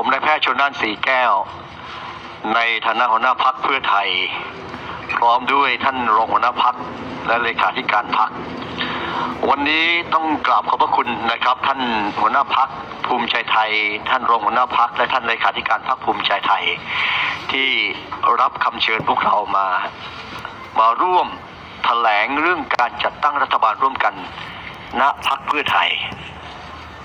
ผมนายแพทย์ชนน่านสีแก้ว ในฐานะหัวหน้าพักเพื่อไทย พร้อมด้วยท่านรองหัวหน้าพักและเลขาธิการพัก วันนี้ต้องกราบขอบพระคุณนะครับ ท่านหัวหน้าพักภูมิใจไทย ท่านรองหัวหน้าพักและท่านเลขาธิการพักภูมิใจไทย ที่รับคำเชิญพวกเรามา มาร่วมแถลงเรื่องการจัดตั้งรัฐบาลร่วมกัน ณพักเพื่อไทย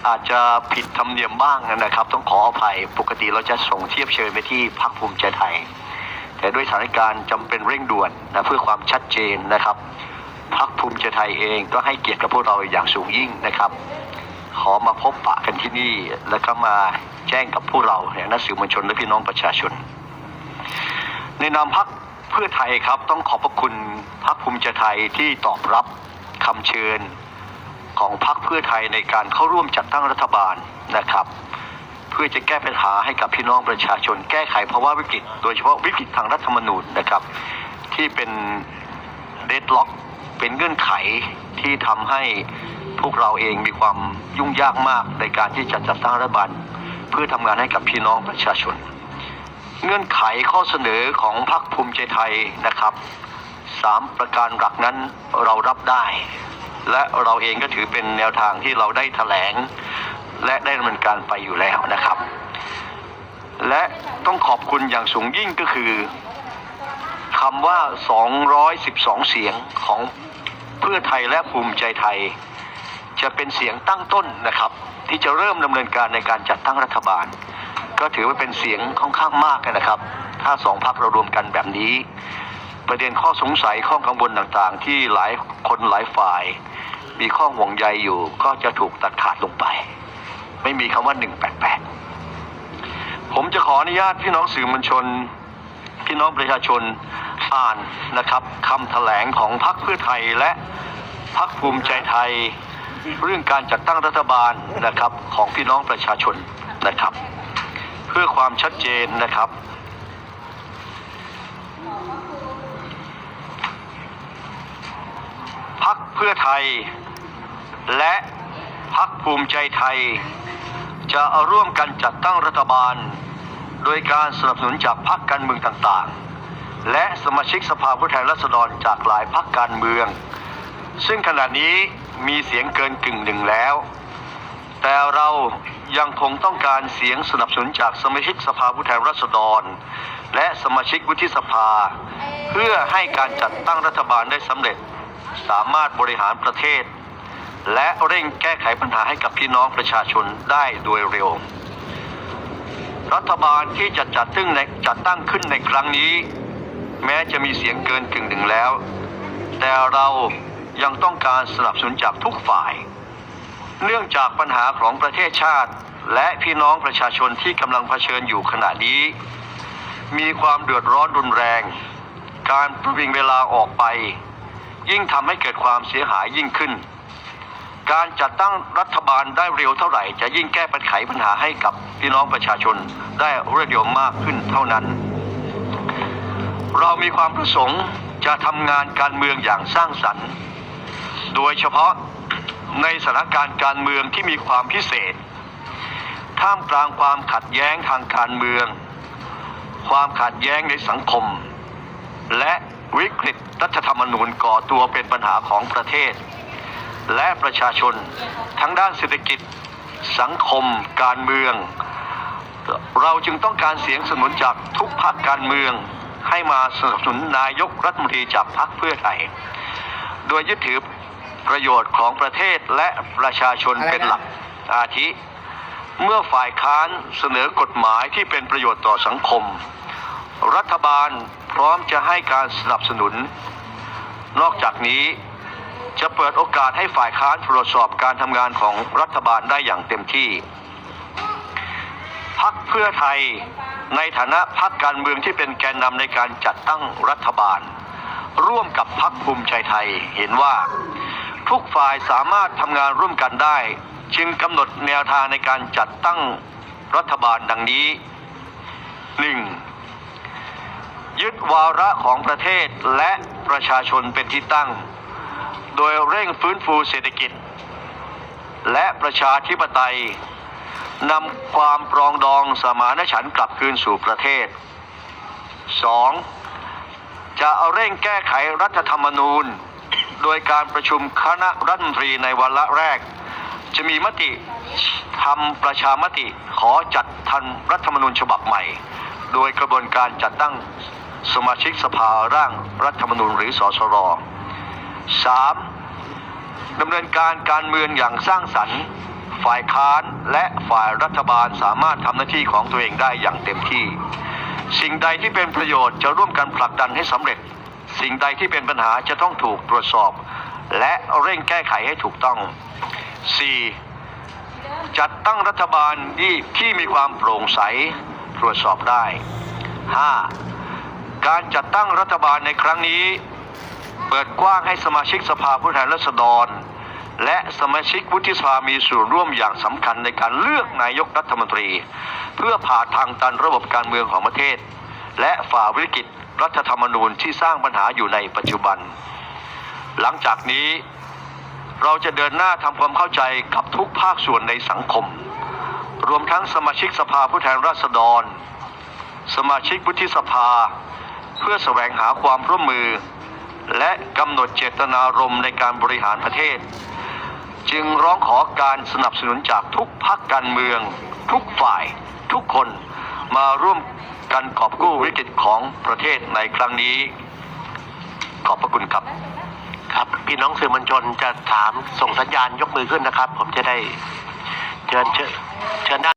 อาจจะผิดธรรมเนียมบ้างนะครับ ต้องขออภัยปกติเราจะส่งเทียบเชิญไปที่พักภูมิใจไทย แต่ด้วยสถานการณ์จำเป็นเร่งด่วนนะเพื่อความชัดเจนนะครับพักภูมิใจไทยเองก็ให้เกียรติกับพวกเราอย่างสูงยิ่งนะครับ ขอมาพบปะกันที่นี่ แล้วก็มาแจ้งกับพวกเราเนี่ยนักสื่อมวลชนและพี่น้องประชาชน ในนามพักเพื่อไทยครับต้องขอบพระคุณพักภูมิใจไทยที่ตอบรับคำเชิญ ของพรรคเพื่อไทยในการเข้าร่วมจัดตั้งรัฐบาลนะครับ เพื่อจะแก้ปัญหาให้กับพี่น้องประชาชน แก้ไขภาวะวิกฤต โดยเฉพาะวิกฤตทางรัฐธรรมนูญนะครับ ที่เป็นเดดล็อกเป็นเงื่อนไขที่ทำให้พวกเราเองมีความยุ่งยากมากในการที่จะจัดตั้งรัฐบาลเพื่อทำงานให้กับพี่น้องประชาชน เงื่อนไขข้อเสนอของพรรคภูมิใจไทยนะครับสามประการหลักนั้นเรารับได้ และเราเองก็ถือเป็นแนวทางที่เราได้แถลง และได้ดำเนินการไปอยู่แล้วนะครับ และต้องขอบคุณอย่างสูงยิ่งก็คือคำว่า 212 เสียงของเพื่อไทยและภูมิใจไทย จะเป็นเสียงตั้งต้นนะครับ ที่จะเริ่มดำเนินการในการจัดตั้งรัฐบาล ก็ถือว่าเป็นเสียงค่อนข้างมากนะครับ ถ้าสองพักเรารวมกันแบบนี้ ประเด็นข้อสงสัยข้อกังวลต่างๆ ที่หลายคนหลายฝ่าย มีข้อห่วงใยอยู่ก็จะถูกตัดขาดลงไป ไม่มีคำว่า 188 ผมจะขออนุญาตพี่น้องสื่อมวลชน พี่น้องประชาชนอ่านนะครับคำแถลงของพรรคเพื่อไทยและพรรคภูมิใจไทย เรื่องการจัดตั้งรัฐบาลนะครับของพี่น้องประชาชนนะครับ เพื่อความชัดเจนนะครับ เพื่อไทย และพักภูมิใจไทย จะร่วมกันจัดตั้งรัฐบาล โดยการสนับสนุนจากพรรคการเมืองต่างๆ และสมาชิกสภาผู้แทนราษฎรจากหลายพรรคการเมือง ซึ่งขณะนี้มีเสียงเกินกึ่งหนึ่งแล้ว แต่เรายังคงต้องการเสียงสนับสนุนจากสมาชิกสภาผู้แทนราษฎร และสมาชิกวุฒิสภา เพื่อให้การจัดตั้งรัฐบาลได้สำเร็จ สามารถบริหารประเทศ และเร่งแก้ไขปัญหาให้กับพี่น้องประชาชนได้โดยเร็ว รัฐบาลที่จะจัดตั้งในจัดตั้งขึ้นในครั้งนี้ แม้จะมีเสียงเกินกึ่งหนึ่งแล้ว แต่เรายังต้องการสนับสนุนจากทุกฝ่าย เนื่องจากปัญหาของประเทศชาติ และพี่น้องประชาชนที่กำลังเผชิญอยู่ขณะนี้ มีความเดือดร้อนรุนแรง การประวิงเวลาออกไป ยิ่งทำให้เกิดความเสียหายยิ่งขึ้น การจัดตั้งรัฐบาลได้เร็วเท่าไหร่ จะยิ่งแก้ปัญหาปัญหาให้กับพี่น้องประชาชนได้รวดเร็วมากขึ้นเท่านั้น เรามีความประสงค์จะทำงานการเมืองอย่างสร้างสรรค์ โดยเฉพาะในสถานการณ์การเมืองที่มีความพิเศษ ท่ามกลางความขัดแย้งทางการเมือง ความขัดแย้งในสังคม และ วิกฤตรัฐธรรมนูญก่อตัวเป็นปัญหาของประเทศ และประชาชน ทั้งด้านเศรษฐกิจ สังคม การเมือง เราจึงต้องการเสียงสนับสนุนจากทุกพรรคการเมือง ให้มาสนับสนุนนายกรัฐมนตรีจากพรรคเพื่อไทย โดยยึดถือประโยชน์ของประเทศและประชาชนเป็นหลักอาทิ เมื่อฝ่ายค้านเสนอกฎหมายที่เป็นประโยชน์ต่อสังคม รัฐบาลพร้อมจะให้การสนับสนุน นอกจากนี้จะเปิดโอกาสให้ฝ่ายค้านตรวจสอบการทำงานของรัฐบาลได้อย่างเต็มที่ พักเพื่อไทยในฐานะพักการเมืองที่เป็นแกนนำในการจัดตั้งรัฐบาล ร่วมกับพักภูมิใจไทยเห็นว่า ทุกฝ่ายสามารถทำงานร่วมกันได้ จึงกำหนดแนวทางในการจัดตั้งรัฐบาลดังนี้ 1. ยึดวาระของประเทศและประชาชนเป็นที่ตั้ง โดยเร่งฟื้นฟูเศรษฐกิจ และประชาธิปไตยนำความปรองดองสมานฉันท์กลับคืนสู่ประเทศ 2. จะเอาเร่งแก้ไขรัฐธรรมนูญ โดยการประชุมคณะรัฐมนตรีในวันละแรก จะมีมติทำประชามติขอจัดทันรัฐธรรมนูญฉบับใหม่ โดยกระบวนการจัดตั้ง สมาชิกสภาร่างรัฐธรรมนูญหรือสสร 3. ดำเนินการการเมืองอย่างสร้างสรรค์ ฝ่ายค้านและฝ่ายรัฐบาลสามารถทำหน้าที่ของตัวเองได้อย่างเต็มที่ สิ่งใดที่เป็นประโยชน์จะร่วมกันผลักดันให้สำเร็จ สิ่งใดที่เป็นปัญหาจะต้องถูกตรวจสอบ และเร่งแก้ไขให้ถูกต้อง 4. จัดตั้งรัฐบาลที่ที่มีความโปร่งใสตรวจสอบได้ 5. การจัดตั้งรัฐบาลในครั้งนี้ เปิดกว้างให้สมาชิกสภาผู้แทนราษฎร และสมาชิกวุฒิสภามีส่วนร่วมอย่างสำคัญในการเลือกนายกรัฐมนตรี เพื่อผ่าทางตันระบบการเมืองของประเทศ และฝ่าวิกฤตรัฐธรรมนูญที่สร้างปัญหาอยู่ในปัจจุบัน หลังจากนี้เราจะเดินหน้าทำความเข้าใจกับทุกภาคส่วนในสังคม รวมทั้งสมาชิกสภาผู้แทนราษฎร สมาชิกวุฒิสภา เพื่อแสวงหาความร่วมมือ และกำหนดเจตนารมณ์ในการบริหารประเทศ จึงร้องขอการสนับสนุนจากทุกพรรคการเมือง ทุกฝ่าย ทุกคนมาร่วมกันกอบกู้วิกฤตของประเทศในครั้งนี้ ขอบพระคุณครับครับ พี่น้องสื่อมวลชนจะถามส่งสัญญาณยกมือขึ้นนะครับ ผมจะได้เชิญเชิญเชิญได้